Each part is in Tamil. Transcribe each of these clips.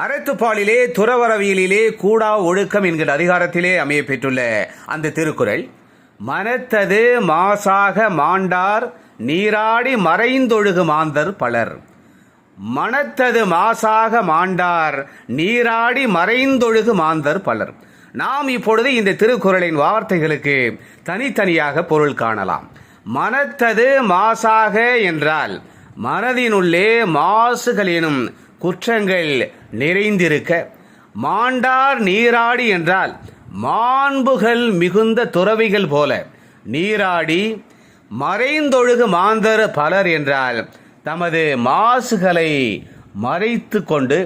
அறத்துப்பாலிலே துறவரவியலிலே கூடா ஒழுக்கம் என்கிற அதிகாரத்திலே அமைய பெற்றுள்ள அந்த திருக்குறள் மனத்தது மாசாக மாண்டார் நீராடி மறைந்தொழுகு மாந்தர் பலர். மனத்தது மாசாக மாண்டார் நீராடி மறைந்தொழுகு மாந்தர் பலர். நாம் இப்பொழுது இந்த திருக்குறளின் வார்த்தைகளுக்கு தனித்தனியாக பொருள் காணலாம். மனத்தது மாசாக என்றால் மனதினுள்ளே மாசுகள் எனும் குற்றங்கள் நிறைந்திருக்க மாண்டார் நீராடி என்றால் மாண்புகள் மிகுந்த துறவிகள் போல. நீராடி மறைந்தொழுகு மாந்தர் பலர் என்றால் தமது மாசுகளை மறைத்து கொண்டு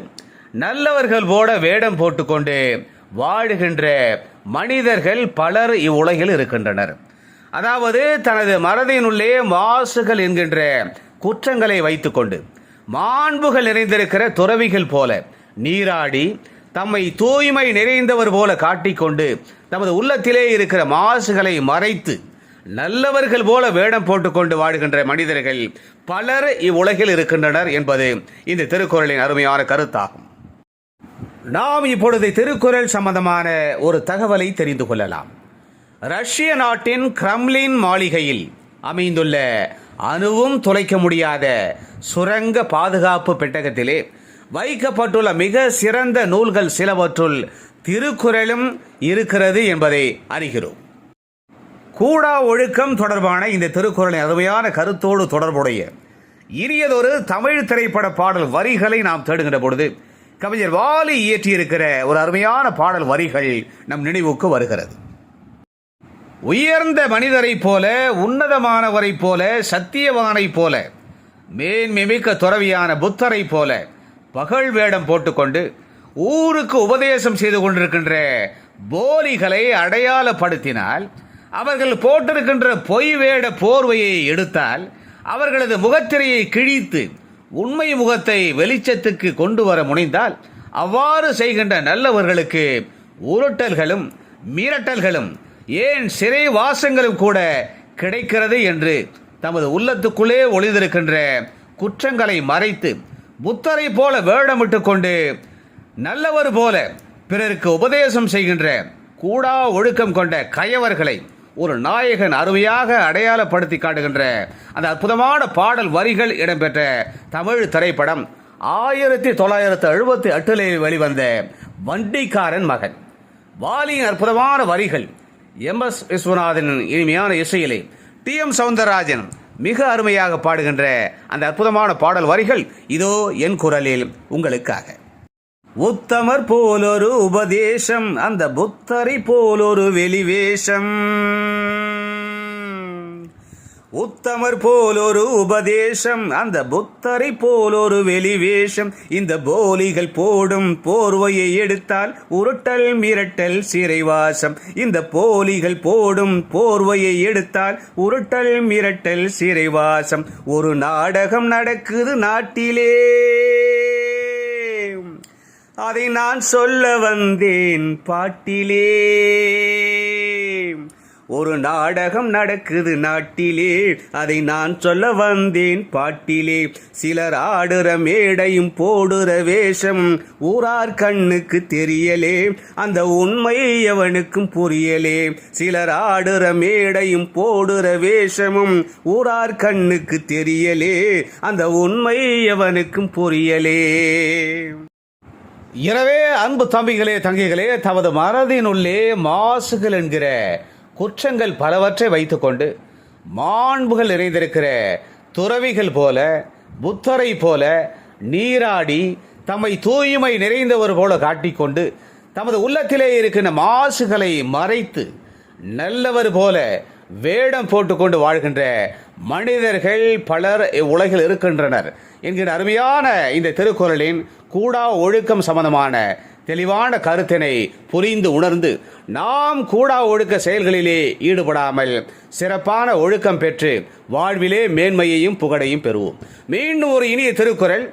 நல்லவர்கள் போட வேடம் போட்டுக்கொண்டு வாழுகின்ற மனிதர்கள் பலர் இவ்வுலகில் இருக்கின்றனர். அதாவது தனது மனதினுள்ளே மாசுகள் என்கின்ற குற்றங்களை வைத்துக்கொண்டு மாண்புகள் நிறைந்திருக்கிற துறவிகள் போல நீராடி தம்மை தூய்மை நிறைந்தவர் போல காட்டிக்கொண்டு தமது உள்ளத்திலே இருக்கிற மாசுகளை மறைத்து நல்லவர்கள் போல வேடம் போட்டுக்கொண்டு வாடுகின்ற மனிதர்கள் பலர் இவ்வுலகில் இருக்கின்றனர் என்பது இந்த திருக்குறளின் அருமையான கருத்தாகும். நாம் இப்பொழுது திருக்குறள் சம்பந்தமான ஒரு தகவலை தெரிந்து கொள்ளலாம். ரஷ்ய நாட்டின் கிரம்லின் மாளிகையில் அமைந்துள்ள அணுவும் துளைக்க முடியாத சுரங்க பாதுகாப்பு பெட்டகத்திலே வைக்கப்பட்டுள்ள மிக சிறந்த நூல்கள் சிலவற்றுள் திருக்குறளும் இருக்கிறது என்பதை அறிகிறோம். கூடா ஒழுக்கம் தொடர்பான இந்த திருக்குறளின் அருமையான கருத்தோடு தொடர்புடைய இனியதொரு தமிழ் திரைப்பட பாடல் வரிகளை நாம் தேடுகின்ற பொழுது கவிஞர் வாலி இயற்றியிருக்கிற ஒரு அருமையான பாடல் வரிகள் நம் நினைவுக்கு வருகிறது. உயர்ந்த மனிதரைப் போல உன்னதமானவரைப் போல சத்தியவானைப் போல மேன்மிமிக்க துறவியான புத்தரைப் போல பகல் வேடம் போட்டுக்கொண்டு ஊருக்கு உபதேசம் செய்து கொண்டிருக்கின்ற போலிகளை அடையாளப்படுத்தினால் அவர்கள் போட்டிருக்கின்ற பொய் வேட போர்வையை எடுத்தால் அவர்களது முகத்திரையை கிழித்து உண்மை முகத்தை வெளிச்சத்துக்கு கொண்டு வர முனைந்தால் அவ்வாறு செய்கின்ற நல்லவர்களுக்கு உருட்டல்களும் மிரட்டல்களும் ஏன் சிறை வாசங்களும் கூட கிடைக்கிறது என்று தமது உள்ளத்துக்குள்ளே ஒளிந்திருக்கின்ற குற்றங்களை மறைத்து புத்தரை போல வேடமிட்டு கொண்டு நல்லவர் போல பிறருக்கு உபதேசம் செய்கின்ற கூடா ஒழுக்கம் கொண்ட கயவர்களை ஒரு நாயகன் அருமையாக அடையாளப்படுத்தி காட்டுகின்ற அந்த அற்புதமான பாடல் வரிகள் இடம்பெற்ற தமிழ் திரைப்படம் ஆயிரத்தி தொள்ளாயிரத்து எழுபத்தி எட்டிலே வெளிவந்த வண்டிக்காரன் மகன். வாலியின் அற்புதமான வரிகள் எம் எஸ் விஸ்வநாதன் இனிமையான இசையிலே டி எம் சவுந்தரராஜன் மிக அருமையாக பாடுகின்ற அந்த அற்புதமான பாடல் வரிகள் இதோ என் குரலில் உங்களுக்காக. உத்தமர் போலொரு உபதேசம் அந்த புத்தரை போலொரு வெளிவேஷம். உத்தமர் போலொரு உபதேசம் அந்த புத்தரை போலொரு வெளிவேஷம். இந்த போலிகள் போடும் போர்வையை எடுத்தால் உருட்டல் மிரட்டல் சிறைவாசம். இந்த போலிகள் போடும் போர்வையை எடுத்தால் உருட்டல் மிரட்டல் சிறைவாசம். ஒரு நாடகம் நடக்குது நாட்டிலே. அதை நான் சொல்ல வந்தேன் பாட்டிலே. ஒரு நாடகம் நடக்குது நாட்டிலே. அதை நான் சொல்ல வந்தேன் பாட்டிலே. சிலர் ஆடுற மேடையும் போடுற வேஷம் ஊரார் கண்ணுக்கு தெரியலே. அந்த உண்மை எவனுக்கும் புரியலே. சிலர் ஆடுற மேடையும் போடுற வேஷமும் ஊரார் கண்ணுக்கு தெரியலே. அந்த உண்மை எவனுக்கும் புரியலே. எனவே அன்பு தம்பிகளே தங்கிகளே தமது மனதினுள்ளே மாசுகள் என்கிற குற்றங்கள் பலவற்றை வைத்துக்கொண்டு மாண்புகள் நிறைந்திருக்கிற துறவிகள் போல புத்தரை போல நீராடி தம்மை தூய்மை நிறைந்தவர் போல காட்டிக்கொண்டு தமது உள்ளத்திலே இருக்கின்ற மாசுகளை மறைத்து நல்லவர் போல வேடம் போட்டுக்கொண்டு வாழ்கின்ற மனிதர்கள் பலர் உலகில் இருக்கின்றனர். என்கிற அருமையான இந்த திருக்குறளின் கூடா ஒழுக்கம் சம்பந்தமான தெளிவான கருத்தினை புரிந்து உணர்ந்து நாம் கூடா ஒழுக்க செயல்களிலே ஈடுபடாமல் சிறப்பான ஒழுக்கம் பெற்று வாழ்விலே மேன்மையையும் புகழையும் பெறுவோம். மீண்டும் ஒரு இனிய திருக்குறள்